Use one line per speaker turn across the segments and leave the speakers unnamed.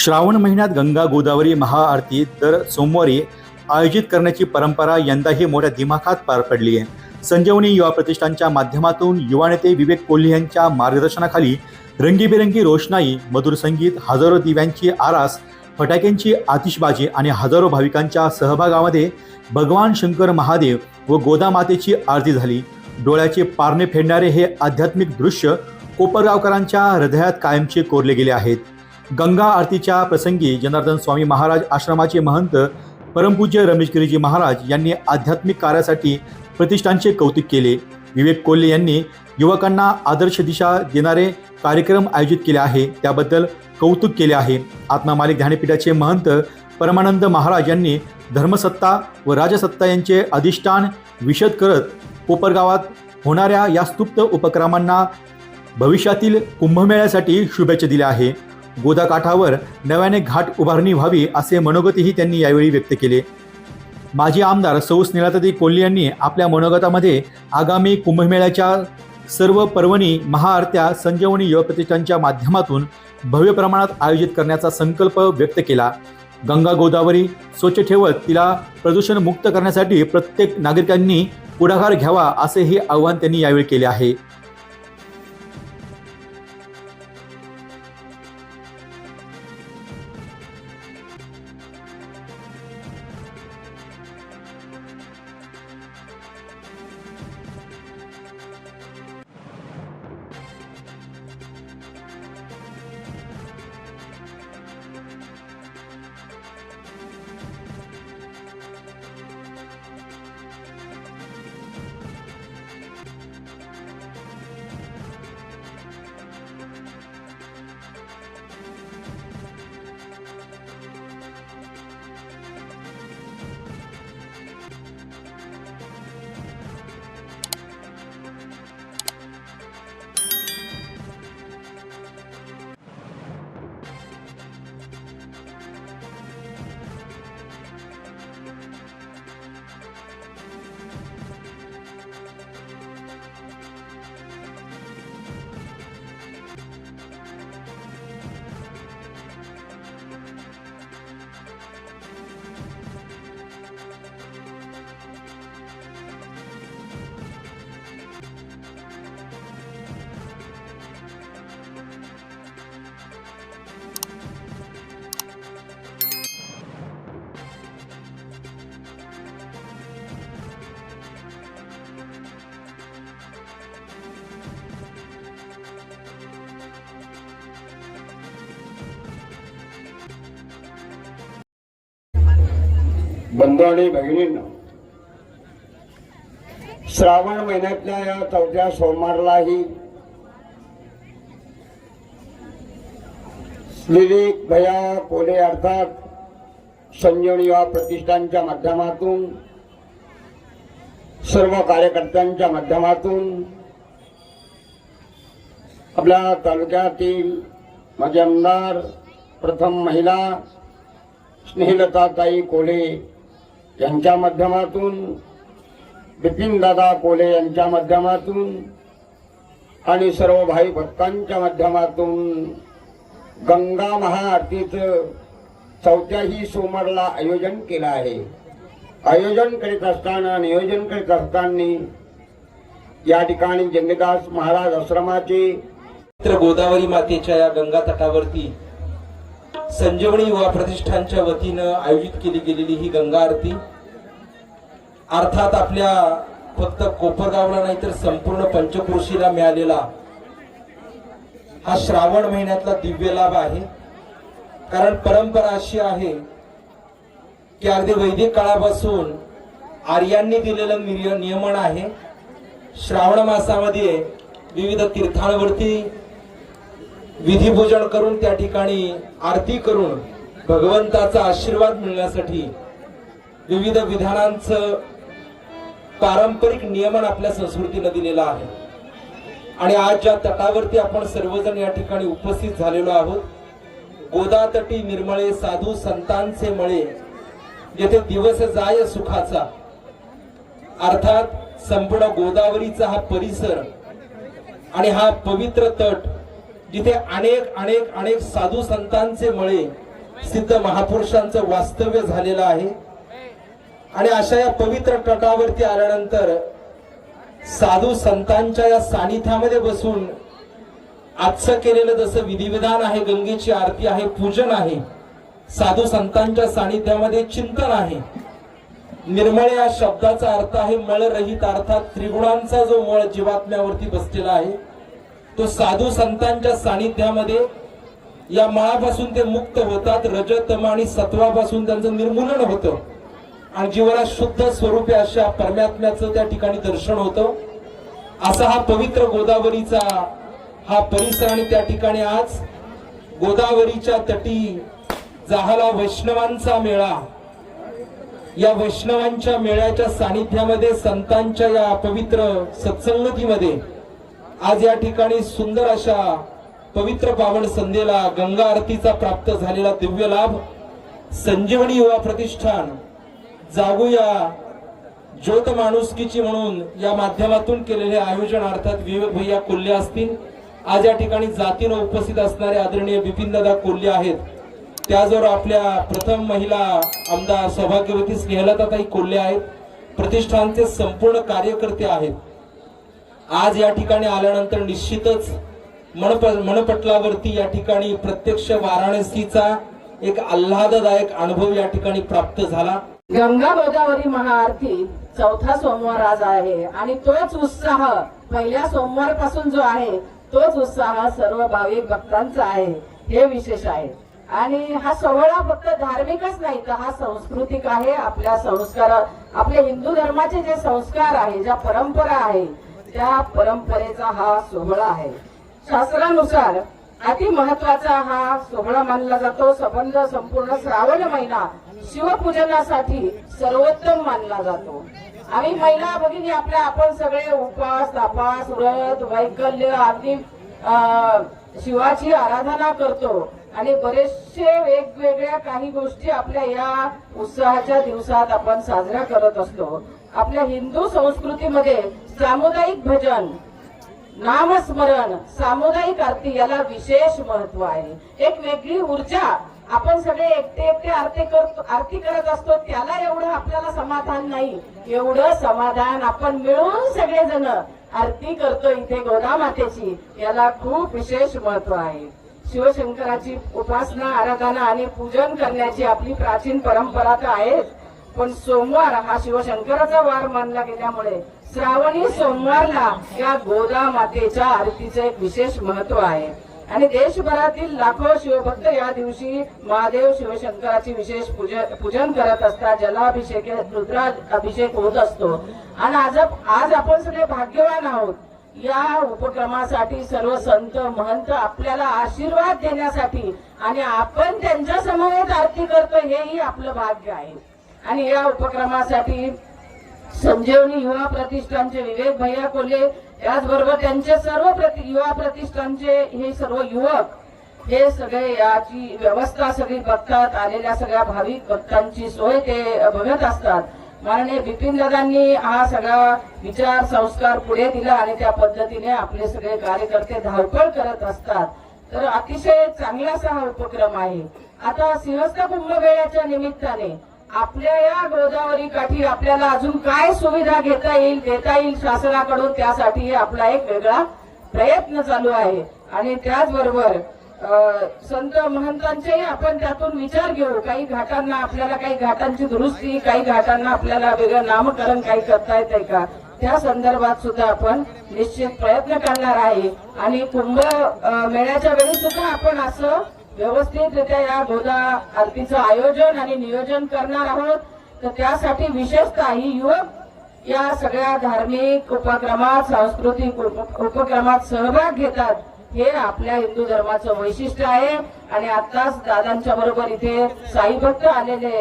श्रावण महिन्यात गंगा गोदावरी महाआरती दर सोमवारी आयोजित करण्याची परंपरा यंदाही मोठ्या दिमाखात पार पडली आहे. संजीवनी युवा प्रतिष्ठानच्या माध्यमातून युवा नेते विवेक कोल्हे यांच्या मार्गदर्शनाखाली रंगीबेरंगी रोषणाई मधुर संगीत हजारो दिव्यांची आरास फटाक्यांची आतिषबाजी आणि हजारो भाविकांच्या सहभागामध्ये भगवान शंकर महादेव व गोदामातेची आरती झाली. डोळ्याचे पारणे फेडणारे हे आध्यात्मिक दृश्य कोपरगावकरांच्या हृदयात कायमचे कोरले गेले आहेत. गंगा आरतीच्या प्रसंगी जनार्दन स्वामी महाराज आश्रमाचे महंत परमपूज्य रमेश गिरीजी महाराज यांनी आध्यात्मिक कार्यासाठी प्रतिष्ठानचे कौतुक केले. विवेक कोल्हे यांनी युवकांना आदर्श दिशा देणारे कार्यक्रम आयोजित केले आहे. त्याबद्दल कौतुक केले आहे. आत्मा मालिक ध्यानपीठाचे महंत परमानंद महाराज यांनी धर्मसत्ता व राजसत्ता यांचे अधिष्ठान विशद करत कोपरगावात होणाऱ्या या स्तुप्त उपक्रमांना भविष्यातील कुंभमेळ्यासाठी शुभेच्छा दिल्या आहे. गोदाकाठावर नव्याने घाट उभारणी व्हावी असे मनोगतही त्यांनी यावेळी व्यक्त केले. माजी आमदार सौ स्नेहाताई कोल्हे यांनी आपल्या मनोगतामध्ये आगामी कुंभमेळ्याच्या सर्व पर्वणी महाआरत्या संजीवनी युवा प्रतिष्ठानच्या माध्यमातून भव्य प्रमाणात आयोजित करण्याचा संकल्प व्यक्त केला. गंगा गोदावरी स्वच्छ ठेवत तिला प्रदूषण मुक्त करण्यासाठी प्रत्येक नागरिकांनी पुढाकार घ्यावा असेही आवाहन त्यांनी यावेळी केले आहे.
बंधू आणि भगिनींना श्रावण महिन्यातल्या या चौथ्या सोमवारलाही विवेक भया कोले अर्थात संजीवनी युवा प्रतिष्ठानच्या माध्यमातून सर्व कार्यकर्त्यांच्या माध्यमातून आपल्या तालुक्यातील माझे आमदार प्रथम महिला स्नेहलताताई कोले यांच्या माध्यमातून बिपिनदादा कोले यांच्या माध्यमातून आणि सर्व भाई भक्तांच्या माध्यमातून गंगा महाआरतीचं चौथ्याही सोमवारला आयोजन केलं आहे. आयोजन करीत असताना नियोजन करीत असताना या ठिकाणी जंगदास महाराज आश्रमाचे
गोदावरी मातेच्या या गंगा तटावरती संजीवनी युवा प्रतिष्ठानच्या वतीनं आयोजित केली गेलेली ही गंगा आरती. अर्थात आपल्या फक्त कोपरगावला नाही तर संपूर्ण पंचक्रोशीला मिळालेला हा श्रावण महिन्यातला दिव्य लाभ आहे. कारण परंपरा अशी आहे की अगदी वैदिक काळापासून आर्यांनी दिलेलं नियमन आहे. श्रावण मासामध्ये विविध तीर्थांवरती विधिपूजन करून त्या ठिकाणी आरती करून भगवंताचा आशीर्वाद मिळण्यासाठी विविध विधानांचं पारंपरिक नियमन आपल्या संस्कृतीनं दिलेलं आहे. आणि आज ज्या तटावरती आपण सर्वजण या ठिकाणी उपस्थित झालेलो आहोत गोदातटी निर्मळे साधू संतांचे मळे जेथे दिवस जाय सुखाचा अर्थात संपूर्ण गोदावरीचा हा परिसर आणि हा पवित्र तट जिथे अनेक अनेक अनेक साधू संतांचे मळे सिद्ध महापुरुषांचं वास्तव्य झालेलं आहे. आणि अशा या पवित्र तटावरती आल्यानंतर साधू संतांच्या या सानिध्यामध्ये बसून आजचं केलेलं जसं विधिविधान आहे गंगेची आरती आहे पूजन आहे साधू संतांच्या सानिध्यामध्ये चिंतन आहे. निर्मळ या शब्दाचा अर्थ आहे मळरहित अर्थात त्रिगुणांचा जो मळ जीवात्म्यावरती बसलेला आहे. तो साधू संतांच्या सानिध्यामध्ये या माळापासून ते मुक्त होतात रजतम आणि सत्वापासून त्यांचं निर्मूलन होतं. आणि जीवनात शुद्ध स्वरूपे अशा परमात्म्याचं त्या ठिकाणी दर्शन होतं. असा हा पवित्र गोदावरीचा हा परिसर आणि त्या ठिकाणी आज गोदावरीच्या तटी जाहाला वैष्णवांचा मेळा. या वैष्णवांच्या मेळ्याच्या सानिध्यामध्ये संतांच्या या पवित्र सत्संगतीमध्ये आज या ठिकाणी सुंदर अशा पवित्र पावन संध्येला गंगा आरतीचा प्राप्त झालेला दिव्य लाभ संजीवनी युवा प्रतिष्ठान जागूया ज्योत माणुसकीची म्हणून या माध्यमातून केलेले आयोजन अर्थात विवेक भैया कोल्हे असतील. आज या ठिकाणी जातीनं उपस्थित असणारे आदरणीय बिपिनदादा कोल्हे आहेत. त्याचबरोबर आपल्या प्रथम महिला आमदार सौभाग्यवती स्नेहलताताई कोल्हे आहेत. प्रतिष्ठानचे संपूर्ण कार्यकर्ते आहेत. आज या ठिकाणी आल्यानंतर निश्चितच मनप मनपटलावरती या ठिकाणी प्रत्यक्ष वाराणसीचा एक आल्हाददायक अनुभव या ठिकाणी प्राप्त झाला.
गंगा गोदावरी महाआरती चौथा सोमवार आज आहे आणि तोच उत्साह पहिल्या सोमवारपासून जो आहे तोच उत्साह सर्व भाविक भक्तांचा आहे हे विशेष आहे. आणि हा सोहळा फक्त धार्मिकच नाही तर हा सांस्कृतिक आहे आपल्या संस्कार आपल्या हिंदू धर्माचे जे संस्कार आहे ज्या परंपरा आहे त्या परंपरेचा हा सोहळा आहे. शास्त्रानुसार अति महत्त्वाचा हा सोहळा मानला जातो. संबंध संपूर्ण श्रावण महिना शिवपूजनासाठी सर्वोत्तम मानला जातो. आम्ही महिला भगिनी आपल्या आपण सगळे उपास तापास व्रत वैकल्य अगदी अं, शिवाची आराधना करतो. आणि बरेचसे वेगवेगळ्या काही गोष्टी आपल्या या उत्साहाच्या दिवसात आपण साजऱ्या करत असतो. आपल्या हिंदू संस्कृतीमध्ये सामुदायिक भजन नामस्मरण सामुदायिक आरती याला विशेष महत्त्व आहे. एक वेगळी ऊर्जा आपण सगळे एकटे एकटे आरती करतो आरती करत असतो त्याला एवढं आपल्याला समाधान नाही. एवढं समाधान आपण मिळून सगळेजण आरती करतो इथे गोदा मातेची याला खूप विशेष महत्त्व आहे. शिवशंकराची उपासना आराधना आणि पूजन करण्याची आपली प्राचीन परंपरा तर आहेच. पण सोमवार हा शिवशंकराचा वार मानला गेल्यामुळे श्रावणी सोमवारला या गोदा मातेच्या आरतीचं एक विशेष महत्त्व आहे. आणि देशभरातील लाखो शिवभक्त या दिवशी महादेव शिवशंकराची विशेष पूजन पूजन करत असतात. जलाभिषेक रुद्रा अभिषेक होत असतो. आणि आज आज आपण सगळे भाग्यवान आहोत. या उपक्रमासाठी सर्व संत महंत आपल्याला आशीर्वाद देण्यासाठी आणि आपण त्यांच्यासमोर आरती करतो हेही आपलं भाग्य आहे. आणि या उपक्रमासाठी संजीवनी युवा प्रतिष्ठानचे विवेक भैया कोल्हे त्याचबरोबर त्यांचे सर्व प्रति युवा प्रतिष्ठानचे हे सर्व युवक हे सगळे याची व्यवस्था सगळी बघतात आलेल्या सगळ्या भाविक भक्तांची सोय ते बघत असतात. माननीय बिपिन दादांनी हा सगळा विचार संस्कार पुढे दिला आणि त्या पद्धतीने आपले सगळे कार्यकर्ते धावपळ करत असतात. तर अतिशय चांगला असा हा उपक्रम आहे. आता सिंहस्थ कुंभमेळ्याच्या निमित्ताने आपल्या या गोदावरी काठी आपल्याला अजून काय सुविधा घेता येईल देता येईल शासनाकडून त्यासाठी आपला एक वेगळा प्रयत्न चालू आहे. आणि त्याचबरोबर संत महंतांचेही आपण त्यातून विचार घेऊ. काही घाटांना आपल्याला काही घाटांची दुरुस्ती काही घाटांना आपल्याला वेगळं नामकरण काही करता येतंय का? त्या संदर्भात सुद्धा आपण निश्चित प्रयत्न करणार आहे. आणि कुंभ मेळ्याच्या वेळी सुद्धा आपण असं व्यवस्थितरित्या या गोदा आरतीचं आयोजन आणि नियोजन करणार आहोत. तर त्यासाठी विशेषतः ही युवक या सगळ्या धार्मिक उपक्रमात सांस्कृतिक उपक्रमात सहभाग घेतात. हे आपल्या हिंदू धर्माचं वैशिष्ट्य आहे. आणि आताच दादांच्या बरोबर इथे साई भक्त आलेले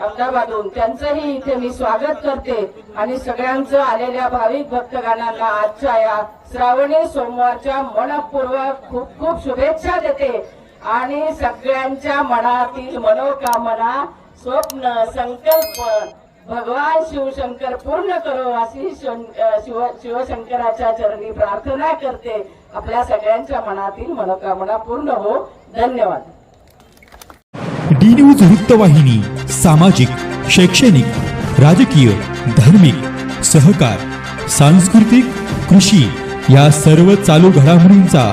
अहमदाबादहून त्यांचंही इथे मी स्वागत करते. आणि सगळ्यांचं आलेल्या भाविक भक्तगणांना आजच्या या श्रावणी सोमवारच्या मनपूर्वक खूप खूप शुभेच्छा देते. आणि सगळ्यांच्या मनातील मनोकामना स्वप्न संकल्प भगवान शिवशंकर पूर्ण करो अशी शिव शिवशंकराच्या चरणी प्रार्थना करते. आपल्या सगळ्यांच्या मनातील मनोकामना पूर्ण हो. धन्यवाद.
डी न्यूज वृत्तवाहिनी सामाजिक शैक्षणिक राजकीय धार्मिक सहकार सांस्कृतिक कृषी या सर्व चालू घडामोडींचा